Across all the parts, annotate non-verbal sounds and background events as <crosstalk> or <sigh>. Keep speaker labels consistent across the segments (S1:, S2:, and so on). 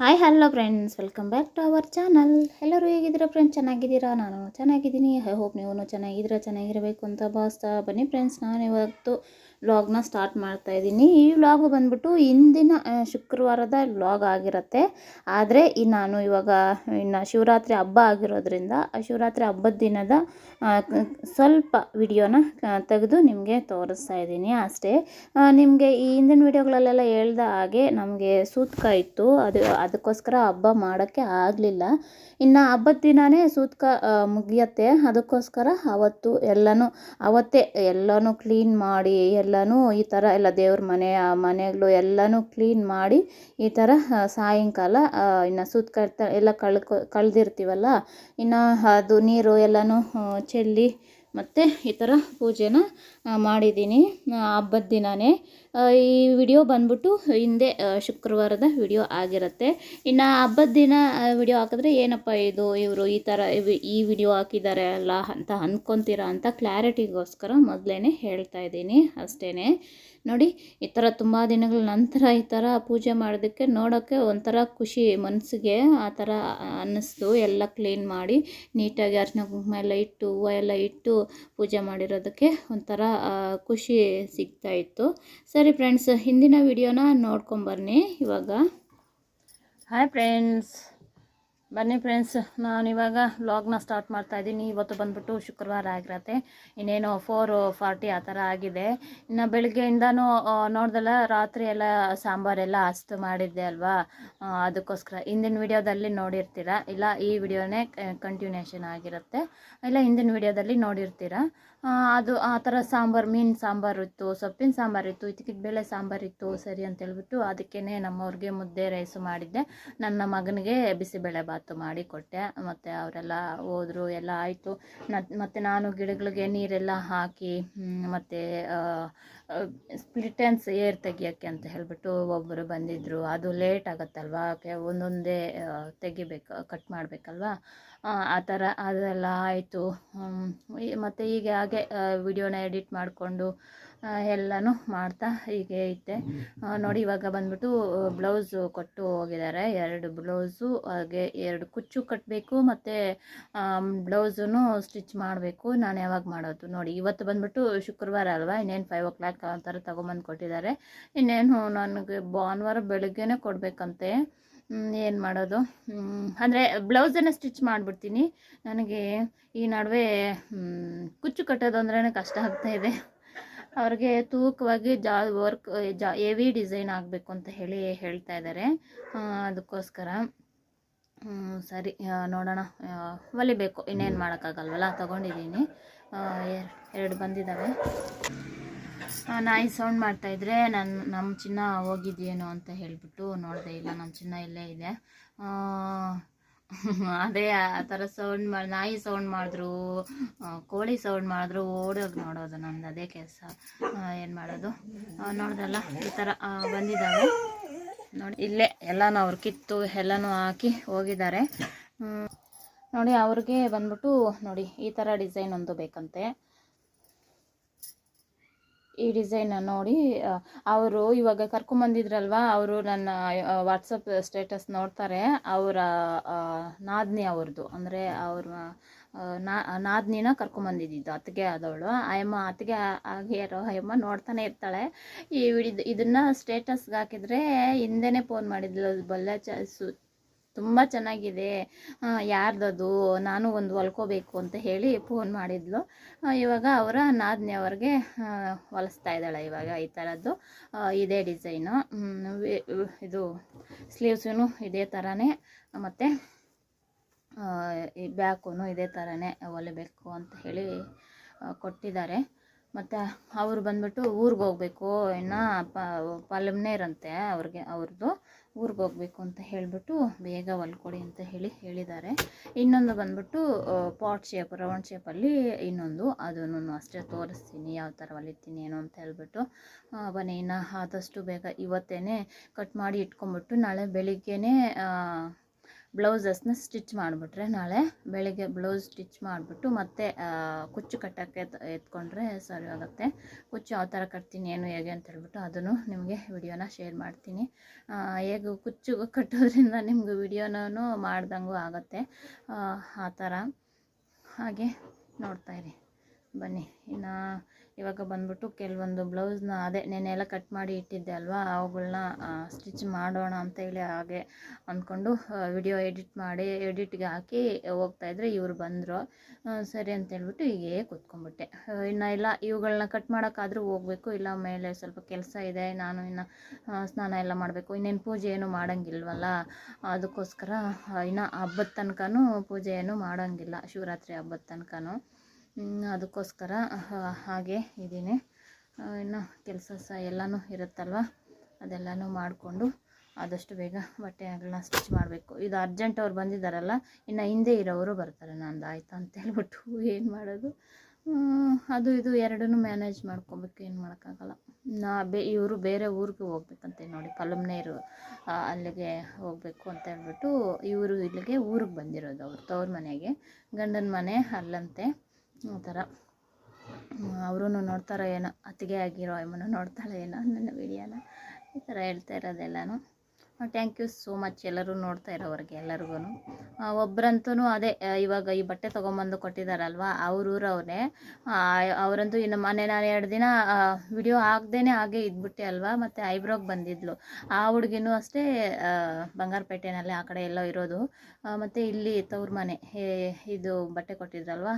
S1: Hi hello friends welcome back to our channel ಎಲ್ಲರೂ ಹೇಗಿದ್ದೀರಾ friends ಚೆನ್ನಾಗಿದ್ದೀರಾ? ನಾನು ಚೆನ್ನಾಗಿದ್ದೀನಿ. ಐ ಹೋಪ್ ನೀವು ಚೆನ್ನಾಗಿದ್ದೀರಾ? ಚೆನ್ನಾಗಿರಬೇಕು ಅಂತ ಭಾವಿಸ್ತಾ ಬನ್ನಿ ಫ್ರೆಂಡ್ಸ್ ನಾನು ಇವತ್ತು ವ್ಲಾಗ್ನ ಸ್ಟಾರ್ಟ್ ಮಾಡ್ತಾ ಇದ್ದೀನಿ. ಈ ವ್ಲಾಗ್ ಬಂದ್ಬಿಟ್ಟು ಇಂದಿನ ಶುಕ್ರವಾರದ ವ್ಲಾಗ್ ಆಗಿರುತ್ತೆ. ಆದರೆ, ಈ ನಾನು ಇವಾಗ, ಇನ್ನು ಶಿವರಾತ್ರಿ ಹಬ್ಬ ಆಗಿರೋದ್ರಿಂದ, ಆ ಶಿವರಾತ್ರಿ ಹಬ್ಬದ ದಿನದ ಸ್ವಲ್ಪ ವಿಡಿಯೋನ ತೆಗೆದು ನಿಮಗೆ ತೋರಿಸ್ತಾ ಇದ್ದೀನಿ ಅಷ್ಟೇ. ನಿಮಗೆ ಈ ಹಿಂದಿನ ವಿಡಿಯೋಗಳಲ್ಲೆಲ್ಲ ಹೇಳ್ದ ಹಾಗೆ ನಮಗೆ ಸೂತ್ಕ ಇತ್ತು. ಅದು, ಅದಕ್ಕೋಸ್ಕರ ಹಬ್ಬ ಮಾಡೋಕ್ಕೆ ಆಗಲಿಲ್ಲ. ಇನ್ನು ಹಬ್ಬದ ದಿನವೇ ಸೂತ್ಕ ಮುಗಿಯತ್ತೆ. ಅದಕ್ಕೋಸ್ಕರ ಅವತ್ತು ಎಲ್ಲನೂ, ಅವತ್ತೇ ಎಲ್ಲನೂ ಕ್ಲೀನ್ ಮಾಡಿ, ಎಲ್ಲನೂ ಈ ಥರ ಎಲ್ಲ ದೇವ್ರ ಮನೆ, ಆ ಮನೆಗಳು ಎಲ್ಲನೂ ಕ್ಲೀನ್ ಮಾಡಿ ಈ ಥರ ಸಾಯಂಕಾಲ ಇನ್ನು ಸೂತ್ಕ ಎಲ್ಲ ಕಳ್ಕೊ, ಕಳೆದಿರ್ತೀವಲ್ಲ, ಇನ್ನು ಅದು ನೀರು ಎಲ್ಲನೂ ಚೆಲ್ಲಿ ಮತ್ತು ಈ ಥರ ಪೂಜೆನ ಮಾಡಿದ್ದೀನಿ ಹಬ್ಬದ ದಿನವೇ ಈ ವಿಡಿಯೋ ಬಂದ್ಬಿಟ್ಟು ಹಿಂದೆ ಶುಕ್ರವಾರದ ವಿಡಿಯೋ ಆಗಿರುತ್ತೆ. ಇನ್ನು ಹಬ್ಬದ ದಿನ ವಿಡಿಯೋ ಹಾಕಿದ್ರೆ ಏನಪ್ಪ ಇದು, ಇವರು ಈ ಥರ ಈ ವಿಡಿಯೋ ಹಾಕಿದ್ದಾರೆ ಅಲ್ಲ ಅಂತ ಅಂದ್ಕೊತೀರಾ ಅಂತ ಕ್ಲಾರಿಟಿಗೋಸ್ಕರ ಮೊದಲೇ ಹೇಳ್ತಾ ಇದ್ದೀನಿ ಅಷ್ಟೇ ನೋಡಿ, ಈ ಥರ ತುಂಬ ದಿನಗಳ ನಂತರ ಈ ಥರ ಪೂಜೆ ಮಾಡೋದಕ್ಕೆ ನೋಡೋಕ್ಕೆ ಒಂಥರ ಖುಷಿ ಮನಸ್ಸಿಗೆ ಆ ಥರ ಅನ್ನಿಸ್ತು. ಎಲ್ಲ ಕ್ಲೀನ್ ಮಾಡಿ, ನೀಟಾಗಿ ಅರ್ಶಿನ ಕುಂಕುಮ ಎಲ್ಲ ಇಟ್ಟು, ಹೂವು ಎಲ್ಲ ಇಟ್ಟು ಪೂಜೆ ಮಾಡಿರೋದಕ್ಕೆ ಒಂಥರ ಖುಷಿ ಸಿಗ್ತಾ ಇತ್ತು. ಸರಿ ಫ್ರೆಂಡ್ಸ್ ಹಿಂದಿನ ವಿಡಿಯೋನ ನೋಡ್ಕೊಂಬನ್ನಿ ಇವಾಗ. ಹಾಯ್ ಫ್ರೆಂಡ್ಸ್ ಬನ್ನಿ ಫ್ರೆಂಡ್ಸ್ ನಾನು ಇವಾಗ ವ್ಲಾಗ್ನ ಸ್ಟಾರ್ಟ್ ಮಾಡ್ತಾ ಇದ್ದೀನಿ. ಇವತ್ತು ಬಂದ್ಬಿಟ್ಟು ಶುಕ್ರವಾರ ಆಗಿರತ್ತೆ. ಇನ್ನೇನು ಫೋರ್ ಫಾರ್ಟಿ ಆ ಥರ ಆಗಿದೆ. ಇನ್ನು ಬೆಳಗ್ಗೆಯಿಂದನೂ ನೋಡ್ದಲ್ಲ, ರಾತ್ರಿ ಎಲ್ಲ ಸಾಂಬಾರೆಲ್ಲ ಅಸ್ತು ಮಾಡಿದ್ದೆ ಅಲ್ವಾ? ಅದಕ್ಕೋಸ್ಕರ ಹಿಂದಿನ ವಿಡಿಯೋದಲ್ಲಿ ನೋಡಿರ್ತೀರಾ? ಇಲ್ಲ, ಈ ವಿಡಿಯೋನೇ ಕಂಟಿನ್ಯೂಷನ್ ಆಗಿರುತ್ತೆ. ಇಲ್ಲ, ಹಿಂದಿನ ವಿಡಿಯೋದಲ್ಲಿ ನೋಡಿರ್ತೀರ? ಅದು ಆ ಥರ ಸಾಂಬಾರು, ಮೀನು ಸಾಂಬಾರು ಇತ್ತು ಸೊಪ್ಪಿನ ಸಾಂಬಾರು ಇತ್ತು ಇದ್ದಕ್ಕಿದ್ದ ಬೇಳೆ ಸಾಂಬಾರು ಇತ್ತು ಸರಿ ಅಂತ ಹೇಳ್ಬಿಟ್ಟು ಅದಕ್ಕೇ ನಮ್ಮವ್ರಿಗೆ ಮುದ್ದೆ ರೈಸು ಮಾಡಿದ್ದೆ. ನನ್ನ ಮಗನಿಗೆ ಬಿಸಿಬೇಳೆ ಬಾತು ಮಾಡಿ ಕೊಟ್ಟೆ. ಮತ್ತು ಅವರೆಲ್ಲ ಹೋದರು, ಎಲ್ಲ ಆಯಿತು. ಮತ್ತು ನಾನು ಗಿಡಗಳಿಗೆ ನೀರೆಲ್ಲ ಹಾಕಿ ಮತ್ತು ಸ್ಪ್ಲಿಟನ್ಸ್ ಏರ್ ತೆಗಿಯೋಕ್ಕೆ ಅಂತ ಹೇಳಿಬಿಟ್ಟು ಒಬ್ಬರು ಬಂದಿದ್ದರು ಅದು ಲೇಟ್ ಆಗುತ್ತಲ್ವಾ? ಒಂದೊಂದೇ ತೆಗಿಬೇಕು ಕಟ್ ಮಾಡಬೇಕಲ್ವಾ? ಆ ಥರ ಅದೆಲ್ಲ ಆಯಿತು. ಮತ್ತು ಹೀಗೆ ಹಾಗೆ ವಿಡಿಯೋನ ಎಡಿಟ್ ಮಾಡಿಕೊಂಡು ಎಲ್ಲನೂ ಮಾಡ್ತಾ ಹೀಗೆ ಐತೆ ನೋಡಿ ಇವಾಗ ಬಂದ್ಬಿಟ್ಟು ಬ್ಲೌಸು ಕೊಟ್ಟು ಹೋಗಿದ್ದಾರೆ. ಎರಡು ಬ್ಲೌಸು ಹಾಗೆ ಎರಡು ಕುಚ್ಚು ಕಟ್ಟಬೇಕು ಮತ್ತು ಬ್ಲೌಸನ್ನು ಸ್ಟಿಚ್ ಮಾಡಬೇಕು. ನಾನು ಯಾವಾಗ ಮಾಡೋದು? ನೋಡಿ, ಇವತ್ತು ಬಂದ್ಬಿಟ್ಟು ಶುಕ್ರವಾರ ಅಲ್ವಾ? ಇನ್ನೇನು ಫೈವ್ ಓ ಕ್ಲಾಕ್ ಆ ಥರ ತೊಗೊಂಬಂದು ಕೊಟ್ಟಿದ್ದಾರೆ. ಇನ್ನೇನು ನನಗೆ ಭಾನುವಾರ ಬೆಳಗ್ಗೆನೇ ಕೊಡಬೇಕಂತೆ. ಏನು ಮಾಡೋದು? ಅಂದರೆ ಬ್ಲೌಸನ್ನು ಸ್ಟಿಚ್ ಮಾಡಿಬಿಡ್ತೀನಿ. ನನಗೆ ಈ ನಡುವೆ ಕುಚ್ಚು ಕಟ್ಟೋದು ಅಂದ್ರೇ ಕಷ್ಟ ಆಗ್ತಾಯಿದೆ ಅವ್ರಿಗೆ ತೂಕವಾಗಿ ಜಾ, ವರ್ಕ್, ಜಾ ಹೆವಿ ಡಿಸೈನ್ ಆಗಬೇಕು ಅಂತ ಹೇಳಿ ಹೇಳ್ತಾ ಇದ್ದಾರೆ ಅದಕ್ಕೋಸ್ಕರ ಸರಿ ನೋಡೋಣ. ಹೊಲಿಬೇಕು. ಇನ್ನೇನು ಮಾಡೋಕ್ಕಾಗಲ್ವಲ್ಲ? ತೊಗೊಂಡಿದ್ದೀನಿ. ಎರಡು ಬಂದಿದ್ದಾವೆ ನಾಯಿ ಸೌಂಡ್ ಮಾಡ್ತಾಯಿದ್ರೆ ನನ್ನ ನಮ್ಮ ಚಿನ್ನ ಹೋಗಿದ್ಯೇನೋ ಅಂತ ಹೇಳಿಬಿಟ್ಟು ನೋಡಿದೆ ಇಲ್ಲ. ನಮ್ಮ ಚಿನ್ನ ಇಲ್ಲೇ ಇದೆ. ಅದೇ, ಆ ಥರ ಸೌಂಡ್ ಮಾಡಿ ನಾಯಿ ಸೌಂಡ್ ಮಾಡಿದ್ರು ಕೋಳಿ ಸೌಂಡ್ ಮಾಡಿದ್ರು ಓಡೋದು ನೋಡೋದು ನಂದು, ಅದೇ ಕೆಲಸ. ಏನು ಮಾಡೋದು? ನೋಡಿದಲ್ಲ, ಈ ಥರ ಬಂದಿದ್ದಾವೆ ನೋಡಿ, ಇಲ್ಲೇ ಎಲ್ಲನೂ ಅವ್ರು ಕಿತ್ತು, ಎಲ್ಲನೂ ಹಾಕಿ ಹೋಗಿದ್ದಾರೆ. ನೋಡಿ, ಅವ್ರಿಗೆ ಬಂದ್ಬಿಟ್ಟು ನೋಡಿ, ಈ ಥರ ಡಿಸೈನ್ ಒಂದು ಬೇಕಂತೆ. ಈ ಡಿಸೈನ್ ನೋಡಿ ಅವರು ಇವಾಗ ಕರ್ಕೊಂಬಂದಿದ್ರಲ್ವ ಅವರು ನನ್ನ ವಾಟ್ಸಪ್ ಸ್ಟೇಟಸ್ ನೋಡ್ತಾರೆ, ಅವರ ನಾದ್ನಿ ಅವ್ರದ್ದು ಅಂದರೆ ಅವ್ರ ನಾ, ನಾದ್ನಿನ ಕರ್ಕೊಂಬಂದಿದ್ದು ಅತ್ತಿಗೆ ಆದವಳು. ಆಯಮ್ಮ ಅತ್ತಿಗೆ ಆಗಿರೋ ಅಯ್ಯಮ್ಮ ನೋಡ್ತಾನೆ ಇರ್ತಾಳೆ. ಈ ಇದನ್ನ ಇದನ್ನು ಸ್ಟೇಟಸ್ಗೆ ಹಾಕಿದ್ರೆ ಹಿಂದೆನೇ ಫೋನ್ ಮಾಡಿದ್ಲು ಬಲ್ಲೆ ಚ ತುಂಬ ಚೆನ್ನಾಗಿದೆ. ಯಾರ್ದದು? ನಾನು ಒಂದು ಹೊಲ್ಕೋಬೇಕು ಅಂತ ಹೇಳಿ ಫೋನ್ ಮಾಡಿದ್ಲು. ಇವಾಗ ಅವರ ನಾದ್ನಿ ಅವ್ರಿಗೆ ಹೊಲಿಸ್ತಾ ಇದ್ದಾಳೆ ಇವಾಗ ಈ ಥರದ್ದು ಇದೇ ಡಿಸೈನು ಇದು ಸ್ಲೀವ್ಸೂ ಇದೇ ಥರನೇ ಮತ್ತು ಈ ಬ್ಯಾಕೂ ಇದೇ ಥರನೇ ಹೊಲಿಬೇಕು ಅಂತ ಹೇಳಿ ಕೊಟ್ಟಿದ್ದಾರೆ. ಮತ್ತು ಅವರು ಬಂದ್ಬಿಟ್ಟು ಊರಿಗೆ ಹೋಗ್ಬೇಕು. ಇನ್ನು ಪಲ್ಮ್ನೇರಂತೆ ಅವ್ರಿಗೆ ಅವ್ರದ್ದು ಊರಿಗೆ ಹೋಗ್ಬೇಕು ಅಂತ ಹೇಳಿಬಿಟ್ಟು ಬೇಗ ಹೊಲ್ಕೊಡಿ ಅಂತ ಹೇಳಿ ಹೇಳಿದ್ದಾರೆ. ಇನ್ನೊಂದು ಬಂದ್ಬಿಟ್ಟು ಪಾಟ್ ಶೇಪ್ ರೌಂಡ್ ಶೇಪಲ್ಲಿ ಇನ್ನೊಂದು. ಅದನ್ನು ಅಷ್ಟೇ ತೋರಿಸ್ತೀನಿ, ಯಾವ ಥರ ಹೊಲಿತೀನಿ, ಏನು ಅಂತ ಹೇಳ್ಬಿಟ್ಟು. ಬನ್ನಿ, ಇನ್ನು ಆದಷ್ಟು ಬೇಗ ಇವತ್ತೇ ಕಟ್ ಮಾಡಿ ಇಟ್ಕೊಂಬಿಟ್ಟು ನಾಳೆ ಬೆಳಿಗ್ಗೆನೇ ಬ್ಲೌಸಸ್ನ ಸ್ಟಿಚ್ ಮಾಡಿಬಿಟ್ರೆ ನಾಳೆ ಬೆಳಿಗ್ಗೆ ಬ್ಲೌಸ್ ಸ್ಟಿಚ್ ಮಾಡಿಬಿಟ್ಟು ಮತ್ತೆ ಕುಚ್ಚು ಕಟ್ಟೋಕ್ಕೆ ಎತ್- ಎತ್ಕೊಂಡ್ರೆ ಸರಿ ಆಗುತ್ತೆ. ಕುಚ್ಚು ಯಾವ ಥರ ಕಟ್ತೀನಿ ಏನು ಹೇಗೆ ಅಂತ ಹೇಳ್ಬಿಟ್ಟು ಅದನ್ನು ನಿಮಗೆ ವಿಡಿಯೋನ ಶೇರ್ ಮಾಡ್ತೀನಿ. ಹೇಗೆ ಕುಚ್ಚು ಕಟ್ಟೋದ್ರಿಂದ ನಿಮ್ಗೆ ವಿಡಿಯೋನೂ ಮಾಡ್ದಂಗೂ ಆಗುತ್ತೆ. ಆ, ಥರ. ಹಾಗೆ ನೋಡ್ತಾಯಿರಿ ಬನ್ನಿ. ಇನ್ನು ಇವಾಗ ಬಂದ್ಬಿಟ್ಟು ಕೆಲವೊಂದು ಬ್ಲೌಸ್ನ ಅದೇ ನೆನ್ನೆ ಎಲ್ಲ ಕಟ್ ಮಾಡಿ ಇಟ್ಟಿದ್ದೆ ಅಲ್ವಾ? ಅವುಗಳನ್ನ ಸ್ಟಿಚ್ ಮಾಡೋಣ ಅಂತ ಹೇಳಿ ಹಾಗೆ ಅಂದ್ಕೊಂಡು ವಿಡಿಯೋ ಎಡಿಟ್ ಮಾಡಿ, ಎಡಿಟ್ಗೆ ಹಾಕಿ ಹೋಗ್ತಾಯಿದ್ರೆ ಇವರು ಬಂದರು. ಸರಿ ಅಂತ ಹೇಳ್ಬಿಟ್ಟು ಹೀಗೆ ಕೂತ್ಕೊಂಡ್ಬಿಟ್ಟೆ. ಇನ್ನು ಇಲ್ಲ ಇವುಗಳನ್ನ ಕಟ್ ಮಾಡೋಕ್ಕಾದರೂ ಹೋಗಬೇಕು. ಇಲ್ಲ, ಮೇಲೆ ಸ್ವಲ್ಪ ಕೆಲಸ ಇದೆ, ನಾನು ಇನ್ನು ಸ್ನಾನ ಎಲ್ಲ ಮಾಡಬೇಕು. ಇನ್ನೇನು ಪೂಜೆ ಏನು ಮಾಡೋಂಗಿಲ್ವಲ್ಲ? ಅದಕ್ಕೋಸ್ಕರ ಇನ್ನು ಹಬ್ಬದ ತನಕನೂ ಪೂಜೆ ಏನು ಮಾಡೋಂಗಿಲ್ಲ. ಶಿವರಾತ್ರಿ ಹಬ್ಬದ ತನಕನೂ. ಅದಕ್ಕೋಸ್ಕರ ಹಾಗೆ ಇದ್ದೀನಿ. ಇನ್ನು ಕೆಲಸ ಸಹ ಎಲ್ಲನೂ ಇರುತ್ತಲ್ವ? ಅದೆಲ್ಲನೂ ಮಾಡಿಕೊಂಡು ಆದಷ್ಟು ಬೇಗ ಬಟ್ಟೆಗಳನ್ನ ಸ್ಟಿಚ್ ಮಾಡಬೇಕು. ಇದು ಅರ್ಜೆಂಟ್ ಅವ್ರು ಬಂದಿದ್ದಾರಲ್ಲ, ಇನ್ನು ಹಿಂದೆ ಇರೋರು ಬರ್ತಾರೆ ನಂದು, ಆಯ್ತಾ ಅಂತ ಹೇಳ್ಬಿಟ್ಟು ಏನು ಮಾಡೋದು? ಅದು ಇದು ಎರಡನ್ನೂ ಮ್ಯಾನೇಜ್ ಮಾಡ್ಕೊಬೇಕು, ಏನು ಮಾಡೋಕ್ಕಾಗಲ್ಲ. ನಾ ಬೇ, ಇವರು ಬೇರೆ ಊರಿಗೆ ಹೋಗ್ಬೇಕಂತೆ ನೋಡಿ ಕಲಮ್ನೇರು ಅಲ್ಲಿಗೆ ಹೋಗಬೇಕು ಅಂತ ಹೇಳ್ಬಿಟ್ಟು ಇವರು ಇಲ್ಲಿಗೆ ಊರಿಗೆ ಬಂದಿರೋದು ಅವ್ರು, ತವ್ರ ಮನೆಗೆ. ಗಂಡನ ಮನೆ ಅಲ್ಲಂತೆ. ಆ ಥರ. ಅವರೂ ನೋಡ್ತಾರೋ ಏನೋ, ಅತ್ತಿಗೆ ಆಗಿರೋ ಅಮ್ಮನೂ ನೋಡ್ತಾಳೆ ಏನೋ ನನ್ನ ವಿಡಿಯೋನ ಈ ಥರ ಹೇಳ್ತಾ ಇರೋದೆಲ್ಲನೂ. ಥ್ಯಾಂಕ್ ಯು ಸೋ ಮಚ್ ಎಲ್ಲರೂ ನೋಡ್ತಾ ಇರೋವ್ರಿಗೆ ಎಲ್ಲರಿಗೂ ಒಬ್ಬರಂತೂ ಅದೇ ಇವಾಗ ಈ ಬಟ್ಟೆ ತೊಗೊಂಬಂದು ಕೊಟ್ಟಿದ್ದಾರಲ್ವ ಅವ್ರ ಊರವ್ರೆ ಅವರಂತೂ ಇನ್ನು ಮೊನ್ನೆ ನಾನು ಎರಡು ದಿನ ವಿಡಿಯೋ ಹಾಕ್ದೇ ಹಾಗೆ ಇದ್ಬಿಟ್ಟೆ ಅಲ್ವಾ ಮತ್ತು ಐಬ್ರೋಗೆ ಬಂದಿದ್ಲು. ಆ ಹುಡುಗಿನೂ ಅಷ್ಟೇ ಬಂಗಾರಪೇಟೆನಲ್ಲಿ ಆ ಕಡೆ ಎಲ್ಲೋ ಇರೋದು. ಮತ್ತು ಇಲ್ಲಿ ತವ್ರ ಮನೆ ಇದು ಬಟ್ಟೆ ಕೊಟ್ಟಿದ್ರಲ್ವ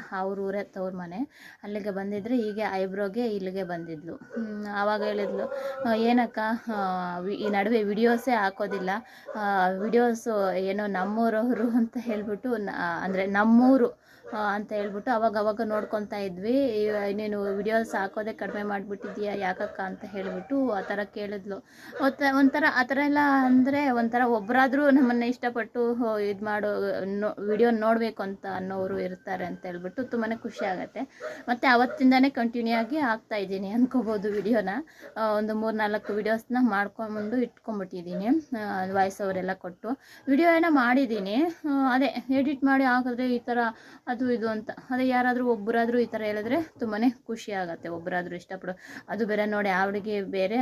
S1: ಊರೇ ತವ್ರ ಮನೆ. ಅಲ್ಲಿಗೆ ಬಂದಿದ್ರೆ ಹೀಗೆ ಐಬ್ರೋಗೆ ಇಲ್ಲಿಗೆ ಬಂದಿದ್ಲು. ಆವಾಗ ಹೇಳಿದ್ಲು "ಆ, ಏನಕ್ಕ ಈ ನಡುವೆ ವಿಡಿಯೋಸೇ ಹಾಕೋದಿಲ್ಲ ವಿಡಿಯೋಸು ಏನೋ ನಮ್ಮೂರವರು ಅಂತ ಹೇಳ್ಬಿಟ್ಟು ಅಂದರೆ ನಮ್ಮೂರು ಅಂತ ಹೇಳ್ಬಿಟ್ಟು ಅವಾಗ ಅವಾಗ ನೋಡ್ಕೊತಾ ಇದ್ವಿ. ಇನ್ನೇನು ನೀನು ವಿಡಿಯೋಸ್ ಹಾಕೋದೇ ಕಡಿಮೆ ಮಾಡಿಬಿಟ್ಟಿದ್ಯಾ ಯಾಕಕ್ಕ ಅಂತ ಹೇಳಿಬಿಟ್ಟು ಆ ಥರ ಕೇಳಿದ್ಲು. ಒಂಥರ ಆ ಥರ ಎಲ್ಲ ಅಂದರೆ ಒಂಥರ ಒಬ್ಬರಾದರೂ ನಮ್ಮನ್ನು ಇಷ್ಟಪಟ್ಟು ಇದು ಮಾಡೋ, ನೋ ವಿಡಿಯೋ ನೋಡಬೇಕು ಅಂತ ಅನ್ನೋರು ಇರ್ತಾರೆ ಅಂತ ಹೇಳ್ಬಿಟ್ಟು ತುಂಬಾ ಖುಷಿ ಆಗುತ್ತೆ. ಮತ್ತು ಅವತ್ತಿಂದನೇ ಕಂಟಿನ್ಯೂ ಆಗಿ ಹಾಕ್ತಾ ಇದ್ದೀನಿ ಅನ್ಕೋಬೋದು ವಿಡಿಯೋನ ಒಂದು ಮೂರು ನಾಲ್ಕು ವಿಡಿಯೋಸ್ನ ಮಾಡ್ಕೊಂಡು ಇಟ್ಕೊಂಡ್ಬಿಟ್ಟಿದ್ದೀನಿ ವಾಯ್ಸ್ ಅವರೆಲ್ಲ ಕೊಟ್ಟು. ವಿಡಿಯೋ ಏನೋ ಮಾಡಿದ್ದೀನಿ. ಅದೇ ಎಡಿಟ್ ಮಾಡಿ ಹಾಕಿದ್ರೆ ಈ ಥರ ಅದು ಇದು ಅಂತ. ಅದೇ ಯಾರಾದರೂ ಒಬ್ಬರಾದರೂ ಈ ಥರ ಹೇಳಿದ್ರೆ ತುಂಬಾ ಖುಷಿ ಆಗುತ್ತೆ. ಒಬ್ಬರಾದರೂ ಇಷ್ಟಪಡೋ, ಅದು ಬೇರೆ ನೋಡಿ ಅವಳಿಗೆ ಬೇರೆ,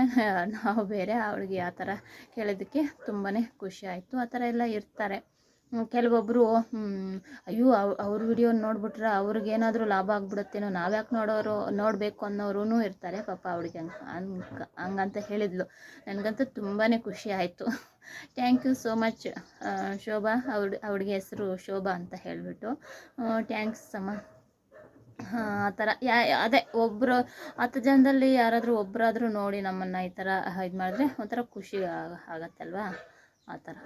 S1: ನಾವು ಬೇರೆ ಅವಳಿಗೆ ಆ ಥರ ಕೇಳೋದಕ್ಕೆ ತುಂಬಾ ಖುಷಿ ಆಯಿತು. ಆ ಥರ ಎಲ್ಲ ಇರ್ತಾರೆ. ಕೆಲವೊಬ್ಬರು ಅಯ್ಯೋ, ಅವ್, ಅವ್ರ ವಿಡಿಯೋ ನೋಡ್ಬಿಟ್ರೆ ಅವ್ರಿಗೇನಾದರೂ ಲಾಭ ಆಗ್ಬಿಡುತ್ತೇನೋ, ನಾವ್ಯಾಕೆ ನೋಡೋರು, ನೋಡಬೇಕು ಅನ್ನೋರು ಇರ್ತಾರೆ, ಪಾಪ ಅವಳಿಗೆ ಹಂಗೆ ಹಂಗೆ, ಹಂಗಂತ ಹೇಳಿದ್ಲು. ನನಗಂತೂ ತುಂಬಾ ಖುಷಿ ಆಯಿತು. Thank you so much Shobha ಅವ್ರ, ಅವ್ರಿಗೆ ಹೆಸರು ಶೋಭಾ ಅಂತ ಹೇಳಿಬಿಟ್ಟು. ಥ್ಯಾಂಕ್ಸ್ ಅಮ್ಮ. ಆ ಥರ, ಯಾ, ಅದೇ ಒಬ್ಬರು ಹತ್ತು ಜನದಲ್ಲಿ ಯಾರಾದರೂ ಒಬ್ಬರಾದರೂ ನೋಡಿ ನಮ್ಮನ್ನು ಈ ಥರ ಇದು ಮಾಡಿದ್ರೆ ಒಂಥರ ಖುಷಿ ಆಗ- ಆಗತ್ತಲ್ವಾ? ಆ ಥರ.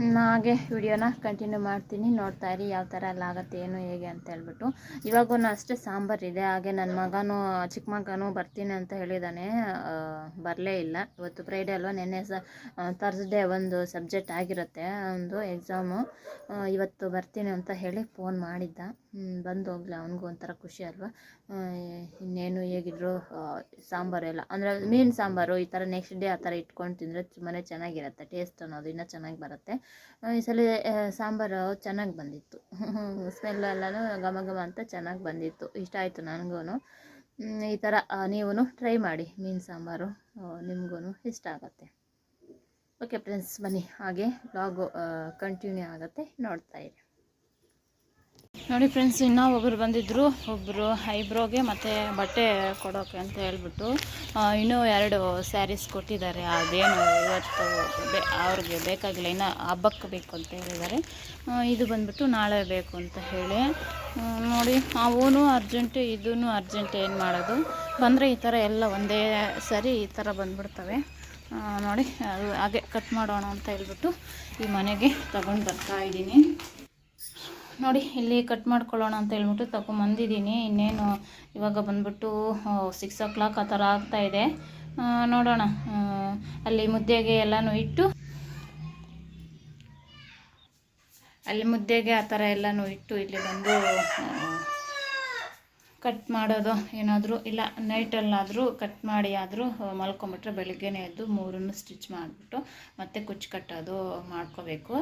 S1: ಹಾಗೆ ವಿಡಿಯೋನ ಕಂಟಿನ್ಯೂ ಮಾಡ್ತೀನಿ. ನೋಡ್ತಾ ಇರಿ, ಯಾವ ಥರ ಎಲ್ಲ ಆಗುತ್ತೆ, ಏನು, ಹೇಗೆ ಅಂತ ಹೇಳ್ಬಿಟ್ಟು. ಇವಾಗೂ ಅಷ್ಟೇ ಸಾಂಬಾರಿದೆ ಹಾಗೆ ನನ್ನ ಮಗನೂ, ಚಿಕ್ಕ ಮಗನೂ ಬರ್ತೀನಿ ಅಂತ ಹೇಳಿದ್ದಾನೆ ಬರಲೇ ಇಲ್ಲ. ಇವತ್ತು ಫ್ರೈಡೇ ಅಲ್ವಾ? ನೆನ್ನೆ ಸ ತರ್ಸ್ಡೇ ಒಂದು ಸಬ್ಜೆಕ್ಟ್ ಆಗಿರುತ್ತೆ, ಒಂದು ಎಕ್ಸಾಮು ಇವತ್ತು ಬರ್ತೀನಿ ಅಂತ ಹೇಳಿ ಫೋನ್ ಮಾಡಿದ್ದ. ಬಂದು ಹೋಗ್ಲಿ ಅವನಿಗೂ ಒಂಥರ ಖುಷಿ ಅಲ್ವಾ? ಇನ್ನೇನು ಹೇಗಿದ್ರು ಸಾಂಬಾರೆಲ್ಲ ಅಂದರೆ ಮೀನು ಸಾಂಬಾರು ಈ ಥರ ನೆಕ್ಸ್ಟ್ ಡೇ ಆ ಥರ ಇಟ್ಕೊಂಡು ತಿಂದರೆ ತುಂಬಾ ಚೆನ್ನಾಗಿರುತ್ತೆ ಟೇಸ್ಟ್ ಅನ್ನೋದು ಇನ್ನೂ ಚೆನ್ನಾಗಿ ಬರುತ್ತೆ. ಈ ಸಲ ಸಾಂಬಾರು ಚೆನ್ನಾಗಿ ಬಂದಿತ್ತು. <laughs> ಸ್ಮೆಲ್ ಎಲ್ಲನೂ ಘಮ ಘಮ ಅಂತ ಚೆನ್ನಾಗಿ ಬಂದಿತ್ತು. ಇಷ್ಟ ಆಯಿತು ನನಗೂ ಈ ಥರ ನೀವು ಟ್ರೈ ಮಾಡಿ ಮೀನು ಸಾಂಬಾರು. ನಿಮಗೂ ಇಷ್ಟ ಆಗುತ್ತೆ. ಓಕೆ ಫ್ರೆಂಡ್ಸ್ ಬನ್ನಿ, ಹಾಗೆ ಬ್ಲಾಗು ಕಂಟಿನ್ಯೂ ಆಗುತ್ತೆ, ನೋಡ್ತಾ ಇರಿ. ನೋಡಿ ಫ್ರೆಂಡ್ಸ್ ಇನ್ನೂ ಒಬ್ಬರು ಬಂದಿದ್ದರು ಒಬ್ಬರು ಐಬ್ರೋಗೆ ಮತ್ತು ಬಟ್ಟೆ ಕೊಡೋಕೆ ಅಂತ ಹೇಳ್ಬಿಟ್ಟು ಇನ್ನೂ ಎರಡು ಸ್ಯಾರೀಸ್ ಕೊಟ್ಟಿದ್ದಾರೆ. ಅದೇನು ಇವತ್ತು ಬೇ, ಅವ್ರಿಗೆ ಬೇಕಾಗಿಲ್ಲ, ಇನ್ನು ಹಬ್ಬಕ್ಕೆ ಬೇಕು ಅಂತ ಹೇಳಿದ್ದಾರೆ. ಇದು ಬಂದ್ಬಿಟ್ಟು ನಾಳೆ ಬೇಕು ಅಂತ ಹೇಳಿ. ನೋಡಿ ಅವೂ ಅರ್ಜೆಂಟ್ ಇದೂ ಅರ್ಜೆಂಟ್ ಏನು ಮಾಡೋದು? ಬಂದರೆ ಈ ಥರ ಎಲ್ಲ ಒಂದೇ ಸರಿ ಈ ಥರ ಬಂದ್ಬಿಡ್ತವೆ. ನೋಡಿ, ಅದು ಹಾಗೆ ಕಟ್ ಮಾಡೋಣ ಅಂತ ಹೇಳ್ಬಿಟ್ಟು ಈ ಮನೆಗೆ ತಗೊಂಡು ಬರ್ತಾ ಇದ್ದೀನಿ. ನೋಡಿ, ಇಲ್ಲಿ ಕಟ್ ಮಾಡ್ಕೊಳ್ಳೋಣ ಅಂತ ಹೇಳ್ಬಿಟ್ಟು ತಗೊಂಬಂದಿದ್ದೀನಿ. ಇನ್ನೇನು ಇವಾಗ ಬಂದ್ಬಿಟ್ಟು ಸಿಕ್ಸ್ ಓ ಕ್ಲಾಕ್ ಆ ಥರ ಆಗ್ತಾಯಿದೆ ನೋಡೋಣ. ಅಲ್ಲಿ ಮುದ್ದೆಗೆ ಎಲ್ಲನೂ ಇಟ್ಟು, ಅಲ್ಲಿ ಮುದ್ದೆಗೆ ಆ ಥರ ಎಲ್ಲನೂ ಇಟ್ಟು ಇಲ್ಲಿ ಬಂದು ಕಟ್ ಮಾಡೋದು ಏನಾದರೂ, ಇಲ್ಲ ನೈಟಲ್ಲಾದರೂ ಕಟ್ ಮಾಡಿ ಆದರೂ ಮಲ್ಕೊಂಬಿಟ್ರೆ ಬೆಳಿಗ್ಗೆನೇ ಎದ್ದು ಮೂರನ್ನು ಸ್ಟಿಚ್ ಮಾಡಿಬಿಟ್ಟು ಮತ್ತೆ ಕುಚ್ಚು ಕಟ್ಟೋದು ಮಾಡ್ಕೋಬೇಕು.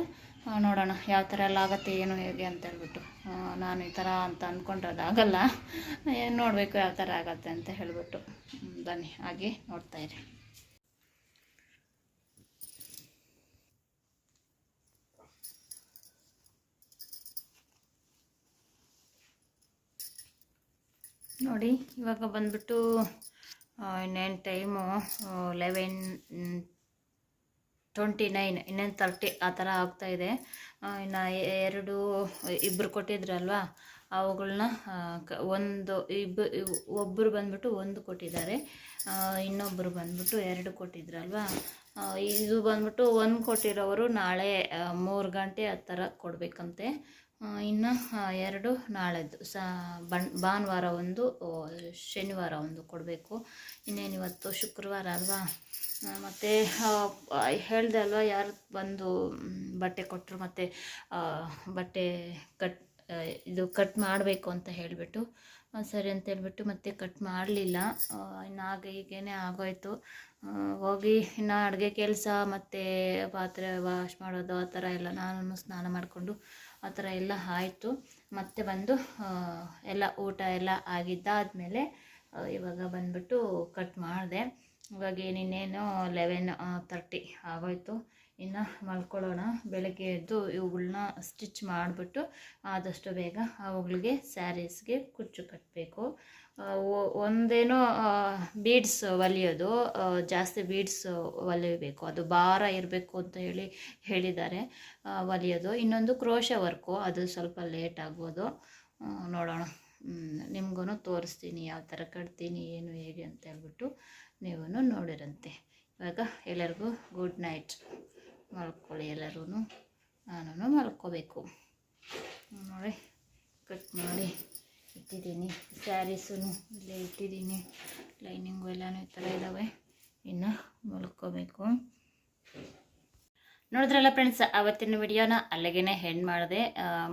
S1: ನೋಡೋಣ, ಯಾವ ಥರ ಎಲ್ಲ ಆಗುತ್ತೆ, ಏನು ಹೇಗೆ ಅಂತ ಹೇಳ್ಬಿಟ್ಟು. ನಾನು ಈ ಥರ ಅಂತ ಅಂದ್ಕೊಂಡ್ರೆ ಆಗಲ್ಲ ಏನು ನೋಡಬೇಕು, ಯಾವ ಥರ ಆಗತ್ತೆ ಅಂತ ಹೇಳಿಬಿಟ್ಟು. ಬನ್ನಿ, ಹಾಗೆ ಇರಿ. ನೋಡಿ, ಇವಾಗ ಬಂದ್ಬಿಟ್ಟು ಇನ್ನೇನು ಟೈಮು ಲೆವೆನ್ ಟ್ವೆಂಟಿ ನೈನ್ ಇನ್ನೇನು ತರ್ಟಿ ಆ ಥರ ಆಗ್ತಾಯಿದೆ ಇನ್ನು ಎರಡು ಇಬ್ಬರು ಕೊಟ್ಟಿದ್ರಲ್ವಾ ಅವುಗಳನ್ನ ಒಂದು ಇಬ್ಬ ಒಬ್ಬರು ಬಂದ್ಬಿಟ್ಟು ಒಂದು ಕೊಟ್ಟಿದ್ದಾರೆ. ಇನ್ನೊಬ್ಬರು ಬಂದ್ಬಿಟ್ಟು ಎರಡು ಕೊಟ್ಟಿದ್ರಲ್ವಾ ಇದು ಬಂದ್ಬಿಟ್ಟು ಒಂದು ಕೊಟ್ಟಿರೋರು ನಾಳೆ ಮೂರು ಗಂಟೆ ಆ ಥರ ಕೊಡಬೇಕಂತೆ ಇನ್ನು ಎರಡು ನಾಳೆದ್ದು, ಸಾ, ಬನ್, ಭಾನುವಾರ ಒಂದು ಶನಿವಾರ ಒಂದು ಕೊಡಬೇಕು. ಇನ್ನೇನು ಇವತ್ತು ಶುಕ್ರವಾರ ಅಲ್ವಾ? ಮತ್ತು ಹೇಳಿದೆ ಅಲ್ವಾ, ಯಾರು ಬಂದು ಬಟ್ಟೆ ಕೊಟ್ಟರು ಮತ್ತು ಬಟ್ಟೆ ಕಟ್ ಇದು ಕಟ್ ಮಾಡಬೇಕು ಅಂತ ಹೇಳಿಬಿಟ್ಟು ಸರಿ ಅಂತ ಹೇಳ್ಬಿಟ್ಟು ಮತ್ತೆ ಕಟ್ ಮಾಡಲಿಲ್ಲ. ಇನ್ನು ಹಾಗೆ ಹೀಗೇನೆ ಆಗೋಯ್ತು. ಹೋಗಿ ಇನ್ನು ಅಡುಗೆ ಕೆಲಸ, ಮತ್ತು ಪಾತ್ರೆ ವಾಶ್ ಮಾಡೋದು, ಆ ಥರ ಎಲ್ಲ ನಾನು ಸ್ನಾನ ಮಾಡಿಕೊಂಡು, ಆ ಥರ ಎಲ್ಲ ಆಯಿತು. ಮತ್ತೆ ಬಂದು ಎಲ್ಲ ಊಟ ಎಲ್ಲ ಆಗಿದ್ದಾದಮೇಲೆ ಇವಾಗ ಬಂದ್ಬಿಟ್ಟು ಕಟ್ ಮಾಡಿದೆ. ಇವಾಗ ಏನಿನ್ನೇನು ಲೆವೆನ್ ತರ್ಟಿ ಆಗೋಯ್ತು. ಇನ್ನು ಮಲ್ಕೊಳ್ಳೋಣ. ಬೆಳಗ್ಗೆ ಎದ್ದು ಇವುಗಳನ್ನ ಸ್ಟಿಚ್ ಮಾಡಿಬಿಟ್ಟು ಆದಷ್ಟು ಬೇಗ ಅವುಗಳಿಗೆ ಸ್ಯಾರೀಸ್ಗೆ ಕುಚ್ಚು ಕಟ್ಟಬೇಕು ಒಂದೇನೋ ಬೀಡ್ಸ್ ಹೊಲಿಯೋದು ಜಾಸ್ತಿ ಬೀಡ್ಸ್ ಹೊಲಿಯಬೇಕು ಅದು ಭಾರ ಇರಬೇಕು ಅಂತ ಹೇಳಿ ಹೇಳಿದ್ದಾರೆ. ಒಲಿಯೋದು. ಇನ್ನೊಂದು ಕ್ರೋಶ ವರ್ಕು. ಅದು ಸ್ವಲ್ಪ ಲೇಟ್ ಆಗ್ಬೋದು ನೋಡೋಣ. ನಿಮ್ಗೂ ತೋರಿಸ್ತೀನಿ. ಯಾವ ಥರ ಕಟ್ತೀನಿ, ಏನು, ಹೇಗೆ ಅಂತ ಹೇಳ್ಬಿಟ್ಟು. ನೀವು ನೋಡಿರಂತೆ. ಇವಾಗ ಎಲ್ಲರಿಗೂ ಗುಡ್ ನೈಟ್ ಮಲ್ಕೊಳ್ಳಿ ಎಲ್ಲರೂ ನಾನು ಮಲ್ಕೋಬೇಕು. ನೋಡಿ ಕಟ್ ಮಾಡಿ ಇಟ್ಟಿದ್ದೀನಿ. ಸ್ಯಾರೀಸೂ ಇಲ್ಲೇ ಇಟ್ಟಿದ್ದೀನಿ. ಲೈನಿಂಗು ಎಲ್ಲನೂ ಈ ಥರ ಇದ್ದಾವೆ. ಇನ್ನು ಮಲ್ಕೋಬೇಕು. ನೋಡಿದ್ರಲ್ಲ ಫ್ರೆಂಡ್ಸ್ ಅವತ್ತಿನ ವಿಡಿಯೋನ ಅಲ್ಲಿಗೆ ಹೆಂಡ್ ಮಾಡಿದೆ.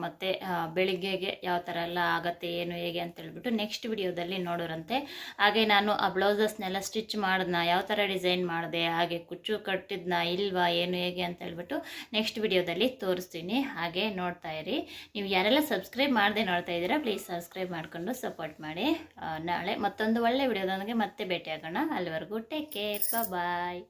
S1: ಮತ್ತು ಬೆಳಿಗ್ಗೆಗೆ ಯಾವ ಥರ ಎಲ್ಲ ಆಗತ್ತೆ, ಏನು, ಹೇಗೆ ಅಂತ ಹೇಳ್ಬಿಟ್ಟು ನೆಕ್ಸ್ಟ್ ವಿಡಿಯೋದಲ್ಲಿ ನೋಡೋರಂತೆ. ಹಾಗೆ ನಾನು ಆ ಬ್ಲೌಸಸ್ನೆಲ್ಲ ಸ್ಟಿಚ್ ಮಾಡಿದ್ನ, ಯಾವ ಥರ ಡಿಸೈನ್ ಮಾಡಿದೆ, ಹಾಗೆ ಕುಚ್ಚು ಕಟ್ಟಿದ್ನ ಇಲ್ವಾ, ಏನು, ಹೇಗೆ ಅಂತ ಹೇಳ್ಬಿಟ್ಟು ನೆಕ್ಸ್ಟ್ ವಿಡಿಯೋದಲ್ಲಿ ತೋರಿಸ್ತೀನಿ. ಹಾಗೆ ನೋಡ್ತಾ ಇರಿ. ನೀವು ಯಾರೆಲ್ಲ ಸಬ್ಸ್ಕ್ರೈಬ್ ಮಾಡದೆ ನೋಡ್ತಾ ಇದ್ದೀರಾ ಪ್ಲೀಸ್ ಸಬ್ಸ್ಕ್ರೈಬ್ ಮಾಡಿಕೊಂಡು ಸಪೋರ್ಟ್ ಮಾಡಿ. ನಾಳೆ ಮತ್ತೊಂದು ಒಳ್ಳೆ ವಿಡಿಯೋದೊಂದಿಗೆ ಮತ್ತೆ ಭೇಟಿಯಾಗೋಣ. ಅಲ್ಲಿವರೆಗೂ ಟೇಕ್ ಕೇರ್ ಬಾಯ್